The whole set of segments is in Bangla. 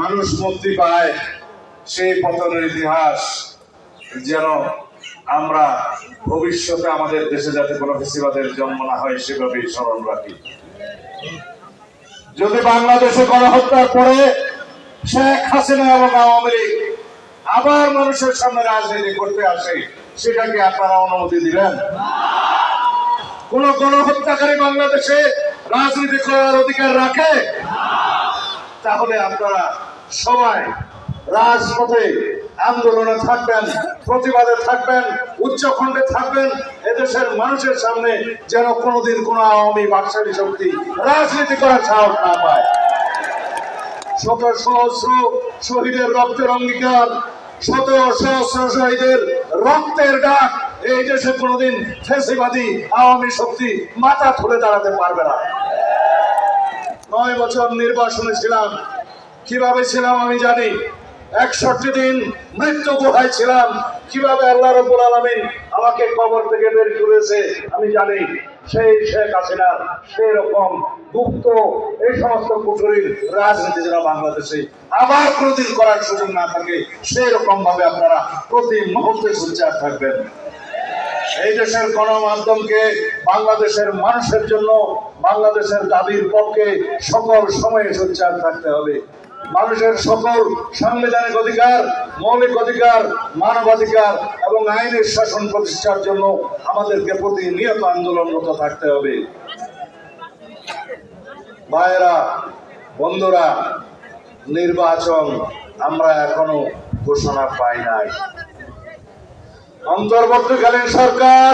মানুষ মুক্তি পায় সেই পতনের ইতিহাস যেন আমরা ভবিষ্যতে আমাদের দেশে যাতে কোনো ফেসিবাদের জন্ম না হয়, সেভাবেই স্মরণ রাখি। যদি বাংলাদেশে গণহত্যার পরে শেখ হাসিনা এবং আওয়ামী লীগ আবার মানুষের সামনে রাজনীতি করতে আসে, সেটাকে আপনারা অনুমতি দিলেন কোন গণহত্যাকারী বাংলাদেশে রাজনীতি করার অধিকার রাখে? তাহলে আপনারা সবাই রাজপথে আন্দোলনে থাকবেন, প্রতিবাদে থাকবেন, উচ্চখণ্ডে থাকবেন, এদেশের মানুষের সামনে যেন কোনোদিন কোন আওয়ামী বাকশালী শক্তি রাজনীতি করার সাহস না পায়। শত সহস্র শহীদের রক্তের অঙ্গীকার শত সহস্র শহীদের রক্তের ডাক, এই দেশে কোনোদিন ফেসিবাদী আওয়ামী শক্তি মাথা তুলে দাঁড়াতে পারবে না। নয় বছর নির্বাসনে ছিলাম। কীভাবে ছিলাম আমি জানি। একষট্টি দিন মৃত্যু গুহায় ছিলাম। কীভাবে আল্লাহ রব্বুল আলামিন আমাকে কবর থেকে বের করেছে আমি জানি। সেই শেখ হাসিনার সেই রকম গুপ্ত এই সমস্ত কুটুরির রাজনীতি যেন বাংলাদেশে আবার কোনোদিন করার সুযোগ না থাকে, সেই রকম ভাবে আপনারা প্রতি মুহূর্তে সোচ্চার থাকবেন। এই দেশের গণমাধ্যমকে বাংলাদেশের মানুষের জন্য বাংলাদেশের দাবির পক্ষে সকল সময়ে সোচ্চার থাকতে হবে। মানুষের সকল সাংবিধানিক অধিকার, মৌলিক অধিকার, মানবাধিকার এবং আইনের শাসন প্রতিষ্ঠার জন্য আমাদেরকে প্রতিনিয়ত আন্দোলনরত থাকতে হবে। ভাইয়েরা, বন্ধুরা, নির্বাচন আমরা এখনও ঘোষণা পাই নাই। অন্তর্বর্তীকালীন সরকার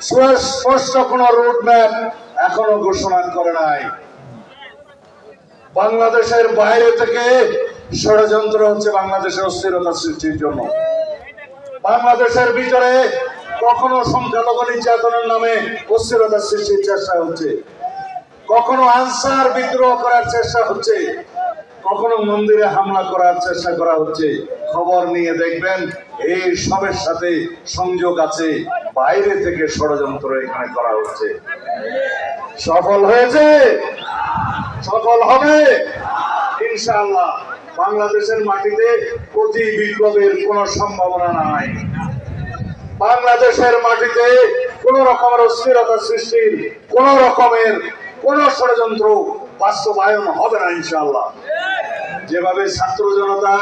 সুস্পষ্ট কোন রোড ম্যাপ এখনও ঘোষণা করে নাই। বাংলাদেশের বাইরে থেকে ষড়যন্ত্র হচ্ছে বাংলাদেশের অস্থিরতা সৃষ্টির জন্য। বাংলাদেশের ভিতরে কখনো সংখ্যালঘু নির্যাতনের নামে অস্থিরতা সৃষ্টির চেষ্টা হচ্ছে। কখনো আনসার বিদ্রোহ করার চেষ্টা হচ্ছে। কখনো মন্দিরে হামলা করার চেষ্টা করা হচ্ছে। খবর নিয়ে দেখবেন, এই সবের সাথে সংযোগ আছে। বাইরে থেকে ষড়যন্ত্র এখানে করা হচ্ছে। সফল হয়েছে? সফল হবে? ইনশাআল্লাহ, বাংলাদেশের মাটিতে প্রতি বিপ্লবের কোন সম্ভাবনা নাই। বাংলাদেশের মাটিতে কোন রকমের অস্থিরতা সৃষ্টির, কোন রকমের কোন ষড়যন্ত্র বাস্তবায়ন হবে না ইনশাআল্লাহ। যেভাবে ছাত্র জনতা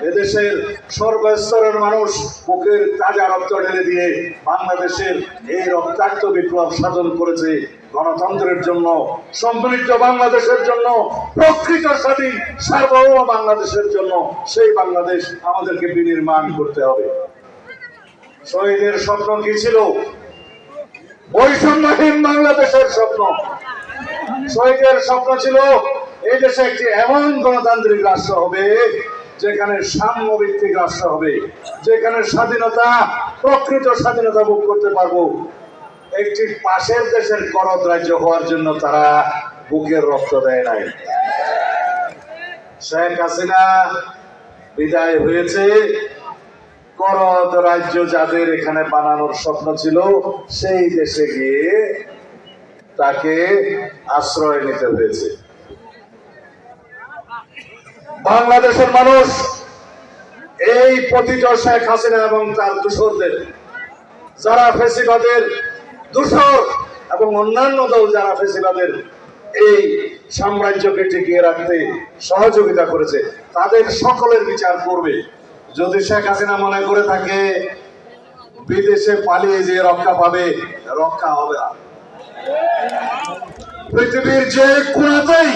এদেশের সর্বস্তরের মানুষ বুকের তাজা রক্ত ঢেলে দিয়ে বাংলাদেশের এই রক্তাক্ত বিপ্লব সাধন করেছে গণতন্ত্রের জন্য সমৃদ্ধ বাংলাদেশের জন্য, প্রকৃত স্বাধীন, সার্বভৌম বাংলাদেশের জন্য সেই বাংলাদেশ আমাদেরকে বিনির্মাণ করতে হবে। শহীদের স্বপ্ন কি ছিল? বৈষম্যহীন বাংলাদেশের স্বপ্ন। শহীদের স্বপ্ন ছিল, এই দেশে একটি এমন গণতান্ত্রিক রাষ্ট্র হবে যেখানে সাম্য ভিত্তিক রাষ্ট্র হবে, যেখানে স্বাধীনতা, প্রকৃত স্বাধীনতা ভোগ করতে পারব, একটি পাশের দেশের করদ রাজ্য হওয়ার জন্য তারা বুকের রক্ত দেয় নাই। শেখ হাসিনা বিদায় হয়েছে। করদ রাজ্য যাদের এখানে বানানোর স্বপ্ন ছিল, সেই দেশে গিয়ে তাকে আশ্রয় নিতে হয়েছে। বাংলাদেশের মানুষ এই পতিত শেখ হাসিনা এবং তার দূষরদের যারা ফেসিবাদের দূষর এবং অন্যান্য দল যারা ফেসিবাদের এই সাম্রাজ্যকে টিকিয়ে রাখতে সহযোগিতা করেছে, তাদের সকলের বিচার করবে। যদি শেখ হাসিনা মনে করে থাকে, বিদেশে পালিয়ে যে রক্ষা পাবে, রক্ষা হবে না। পৃথিবীর যে কোনাতেই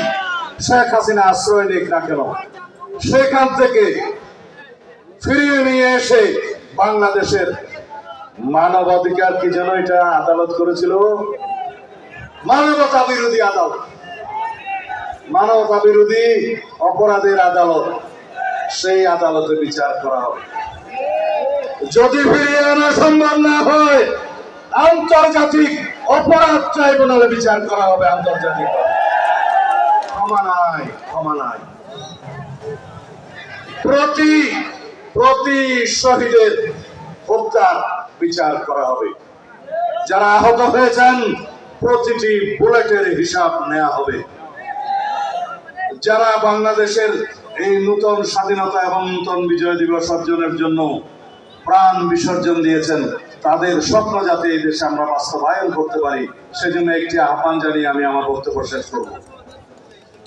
শেখ হাসিনা আশ্রয় নিক না কেন? সেখান থেকে ফিরিয়ে নিয়ে এসে বাংলাদেশের মানবাধিকার কি যেন এটা আদালত করেছিল? মানবতা বিরোধী আদালত। মানবতা বিরোধী অপরাধের আদালত। সেই আদালতে বিচার করা হবে। যদি ফিরিয়ে আনা সম্ভব না হয়, আন্তর্জাতিক অপরাধ ট্রাইব্যুনালে বিচার করা হবে আন্তর্জাতিক প্রতি প্রতি শহীদের হত্যার বিচার করা হবে। যারা আহত হয়েছেন, প্রতিটি বুলেটের হিসাব নেওয়া হবে। যারা বাংলাদেশের এই নূতন স্বাধীনতা এবং নূতন বিজয় দিবস অর্জনের জন্য প্রাণ বিসর্জন দিয়েছেন, তাদের স্বপ্ন যাতে এই দেশে আমরা বাস্তবায়ন করতে পারি, সেজন্য একটি আহ্বান জানিয়ে আমি আমার বক্তব্য শেষ করব।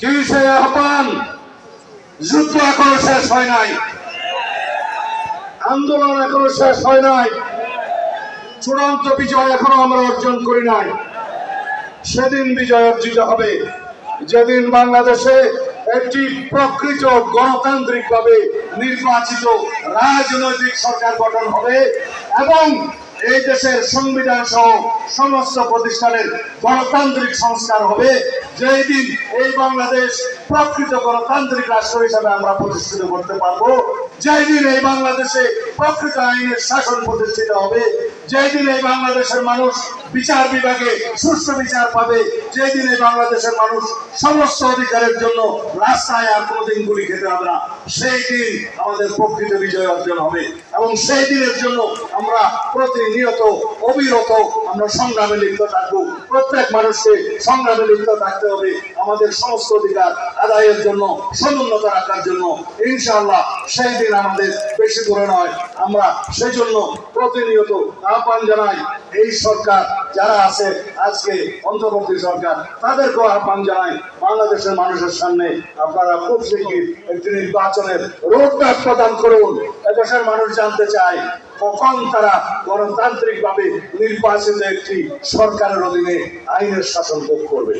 কি সেই আহ্বান? যুদ্ধ এখনও শেষ হয় নাই। আন্দোলন এখনও শেষ হয় নাই। চূড়ান্ত বিজয় এখনও আমরা অর্জন করি নাই। সেদিন বিজয় অর্জিত হবে। যেদিন বাংলাদেশে একটি প্রকৃত গণতান্ত্রিক ভাবে নির্বাচিত রাজনৈতিক সরকার গঠন হবে এবং এই দেশের সংবিধান সহ সমস্ত প্রতিষ্ঠানের গণতান্ত্রিক সংস্কার হবে যেই দিন এই বাংলাদেশ প্রকৃত গণতান্ত্রিক রাষ্ট্র হিসাবে আমরা প্রতিষ্ঠিত করতে পারব যেই দিন এই বাংলাদেশে প্রকৃত আইনের শাসন প্রতিষ্ঠিত হবে যেই দিন এই বাংলাদেশের মানুষ বিচার বিভাগে সুষ্ঠু বিচার পাবে যেই দিন এই বাংলাদেশের মানুষ সমস্ত অধিকারের জন্য রাস্তায় আর কোনোদিন গুলি খেতে হবে না, সেই দিন আমাদের প্রকৃত বিজয় অর্জন হবে। এবং সেই দিনের জন্য আমরা প্রতিনিয়ত অবিরত আমরা সংগ্রামে লিপ্ত থাকব। প্রত্যেক মানুষকে সংগ্রামে লিপ্ত থাকতে হবে। আমাদের সমস্ত অধিকার আদায়ের জন্য, সমুন্নত রাখার জন্য। ইনশাআল্লাহ সেই দিন আমাদের বেশি দূরে নয়। আমরা সেই জন্য প্রতিনিয়ত আহ্বান জানাই, এই সরকার যারা আছে, আজকে অন্তর্বর্তী সরকার, তাদেরকেও আহ্বান জানাই, বাংলাদেশের মানুষের সামনে আপনারা খুব শীঘ্র একটি নির্বাচনের রোডম্যাপ প্রদান করুন। এদেশের মানুষ জানতে চায় কখন তারা গণতান্ত্রিক ভাবে নির্বাচিত একটি সরকারের অধীনে আইনের শাসন ভোগ করবে?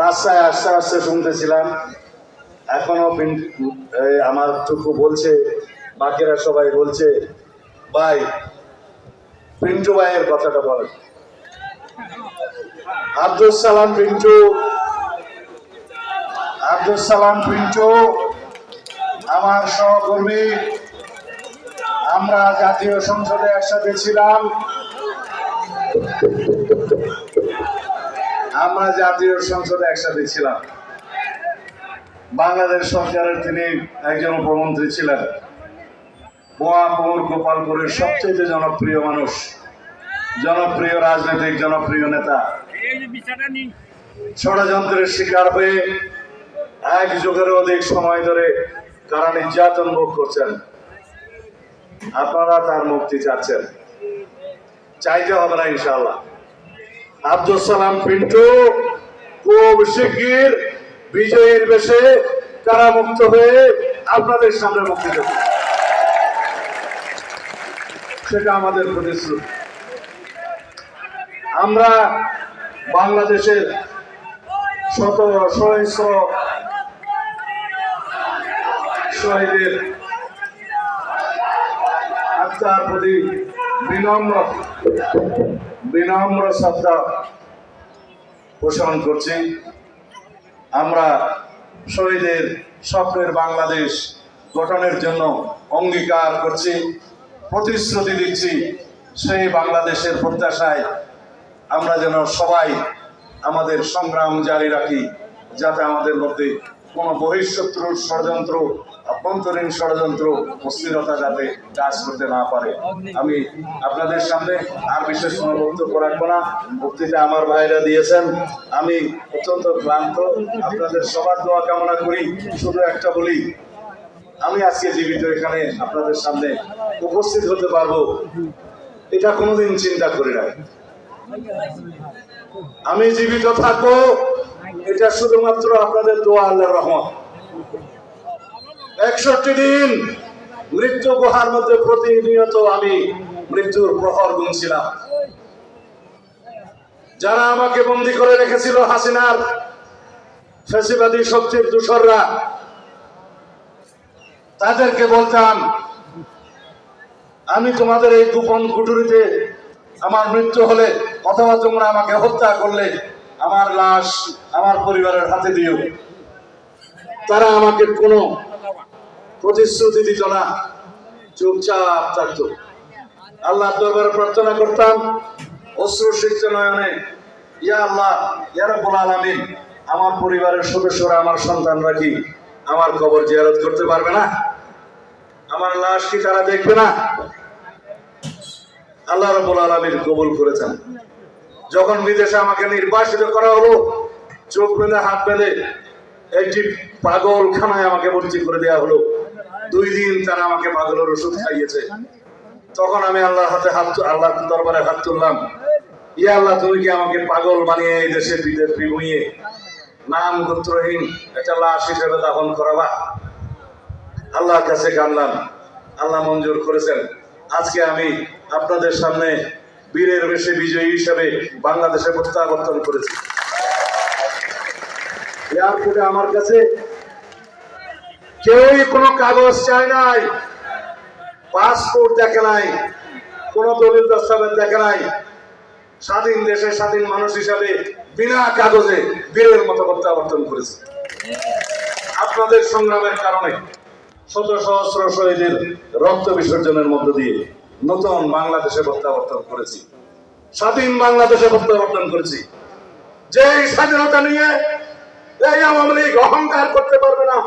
রাস্তায় আস্তে আস্তে শুনতেছিলাম, এখনও আমার টুকু বলছে, বাকিরা সবাই বলছে, ভাই, পিন্টু ভাইয়ের কথাটা বলেন। আব্দুল সালাম পিন্টু আব্দুল সালাম পিন্টু। আমার সহকর্মী, আমরা জাতীয় সংসদে একসাথে ছিলাম। আমরা জাতীয় সংসদে একসাথে ছিলাম। বাংলাদেশ সরকারের তিনি একজন উপমন্ত্রী ছিলেন। বোয়াপুর গোপালপুরের সবচেয়ে জনপ্রিয় মানুষ, জনপ্রিয় রাজনৈতিক, জনপ্রিয় নেতা। ষড়যন্ত্রের শিকার হয়ে এক যুগের অধিক সময় ধরে তারা নির্যাতন ভোগ করছেন। আপনারা তার মুক্তি চাচ্ছেন। চাইতে হবে না, ইনশাআল্লাহ। আব্দুল সালাম পিন্টু খুব শিগগির বিজয়ের বেশে তারা মুক্ত হয়ে আপনাদের সামনে মুক্তি দেবে। সেটা আমাদের প্রতিশ্রুতি। আমরা বাংলাদেশের শত সহস্র শহীদের আত্মার প্রতি বিনম্র বিনম্র শ্রদ্ধা পোষণ করছি। আমরা শহীদের স্বপ্নের বাংলাদেশ গঠনের জন্য অঙ্গীকার করছি, প্রতিশ্রুতি দিচ্ছি সেই বাংলাদেশের প্রত্যাশায় আমরা যেন সবাই আমাদের সংগ্রাম জারি রাখি, যাতে আমাদের মধ্যে কোনো বহিঃশত্রুর ষড়যন্ত্র আভ্যন্তরীণ ষড়যন্ত্র অস্থিরতা যাতে কাজ করতে না পারে। আমি আপনাদের সামনে আর বিশেষ কোনো বক্তব্য রাখব না। বক্তৃতা আমার ভাইরা দিয়েছেন, আমি অত্যন্ত ক্লান্ত। আপনাদের সবার দোয়া কামনা করি, শুধু একটা বলি, আমি আজকে জীবিত এখানে আপনাদের সামনে উপস্থিত হতে পারব, এটা কোনোদিন চিন্তা করি নাই। আমি জীবিত থাকব, এটা শুধুমাত্র আপনাদের দোয়া আল্লাহ রহমত। একষট্টি দিন মৃত্যু গুহার মধ্যে প্রতিনিয়ত আমি মৃত্যুর প্রহর গুনছিলাম। যারা আমাকে বন্দি করে রেখেছিল হাসিনার ফেসিবাদী শক্তির দূষররা, তাদেরকে বলতাম, আমি তোমাদের এই গোপন কুটুরিতে আমার মৃত্যু হলে অথবা তোমরা আমাকে হত্যা করলে আমার লাশ আমার পরিবারের হাতে দিও। তারা আমাকে কোনো প্রতিশ্রুতি দিত না চুপচাপ থাকতো। আল্লাহ দরবারে প্রার্থনা করতাম, অশ্রু সিক্ত নয়নে, ইয়া আল্লাহ, ইয়া রাব্বুল আলামিন, আমার পরিবারের সদস্যরা, আমার সন্তানরা কি আমার কবর জিয়ারত করতে পারবে না? আমার লাশ কি তারা দেখবে না? আল্লাহ রাব্বুল আলামিন কবুল করেছেন। যখন বিদেশে আমাকে নির্বাসিত করা হলো, চোখ বেঁধে, হাত বেঁধে, একটি পাগলখানায় আমাকে ভর্তি করে দেওয়া হলো। দুই দিন তারা আমাকে পাগলের ওষুধ খাইয়েছে। তখন আমি আল্লাহর হাতে হাত আল্লাহ দরবারে হাত তুললাম। ইয়া আল্লাহ, তুমি কি আমাকে পাগল বানিয়ে এই দেশে বিদেশ বিমুইয়ে নাম গোত্রহীন একটা লাশ হিসেবে দাফন করাবা? আল্লাহর কাছে কানলাম আল্লাহ মঞ্জুর করেছেন। আজকে আমি আপনাদের সামনে বীরের বেশে বিজয়ী হিসাবে বাংলাদেশে প্রত্যাবর্তন করেছি। এয়ারপোর্টে আমার কাছে কেউই কোনো কাগজ চায় নাই, পাসপোর্ট দেখে নাই, কোন দলিল দস্তাবেজ দেখে নাই। স্বাধীন দেশে স্বাধীন মানুষ হিসাবে বিনা কাগজে বীরের মতো প্রত্যাবর্তন করেছে। আপনাদের সংগ্রামের কারণে শত সহস্র শহীদের রক্ত বিসর্জনের মধ্য দিয়ে নতুন বাংলাদেশে প্রত্যাবর্তন করেছি। স্বাধীন বাংলাদেশে প্রত্যাবর্তন করেছি। যে স্বাধীনতা নিয়ে এই আওয়ামী লীগ অহংকার করতে পারবে না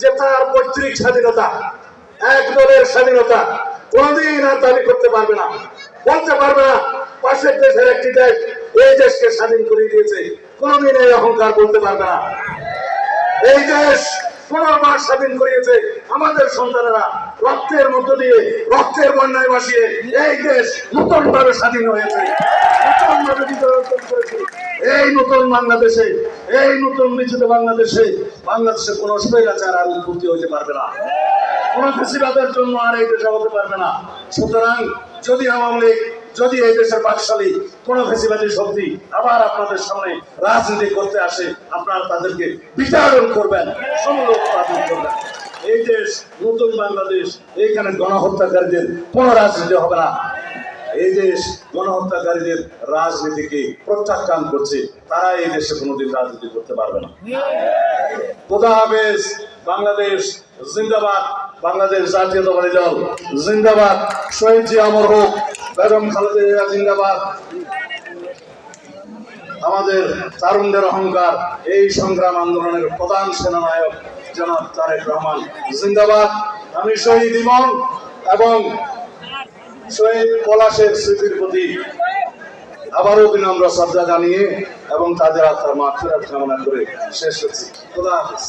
যে তার পৈতৃক স্বাধীনতা, এক দলের স্বাধীনতা কোনদিন আর দাবি করতে পারবে না। বলতে পারবে না, পাশের দেশের একটি দেশ এই দেশকে স্বাধীন করে দিয়েছে। কোনদিন এই অহংকার বলতে পারবে না। এই দেশ পুনর্বার স্বাধীন করিয়েছে আমাদের সন্তানেরা রক্তের মধ্য দিয়ে, রক্তের বন্যায় ভাসিয়ে এই দেশ নতুন ভাবে স্বাধীন হয়েছে। নতুন ভাবে অর্জন করেছে। এই নতুন বাংলাদেশে, এই নতুন বিচিত বাংলাদেশে বাংলাদেশে কোন স্বৈরাচার আর উৎপত্তি হতে পারবে না। কোন ফেসিবাদের জন্য আর এই দেশে হতে পারবে না। সুতরাং যদি আওয়ামী লীগ, যদি এই দেশের বাকশালী কোন ফেসিবাদী শক্তি আবার আপনাদের সামনে রাজনীতি করতে আসে, আপনারা তাদেরকে বিচারণ করবেন, সমলোক পালন করবেন। এই দেশ, নতুন বাংলাদেশ, এইখানে গণহত্যাকারীদের কোনো রাজনীতি হবে না। এই দেশ গণহত্যাকারীদের রাজনীতিকে প্রত্যাখ্যান করছে তারা এই দেশে কোনোদিন রাজনীতি করতে পারবে না। খোদা হাফেজ বাংলাদেশ জিন্দাবাদ বাংলাদেশ জাতীয়তাবাদী দল জিন্দাবাদ শহীদ জি অমর হোক বেগম খালেদা জিন্দাবাদ। আমাদের তারুণদের অহংকার এই সংগ্রাম আন্দোলনের প্রধান সেনানায়ক জনাব তারেক রহমান জিন্দাবাদ। আমি শহীদ ইমন এবং শহীদ পলাশের স্মৃতির প্রতি আবারও বিনম্র শ্রদ্ধা জানিয়ে এবং তাদের আত্মার মাত্রার কামনা করে শেষ করছি। খোদা হাফেজ।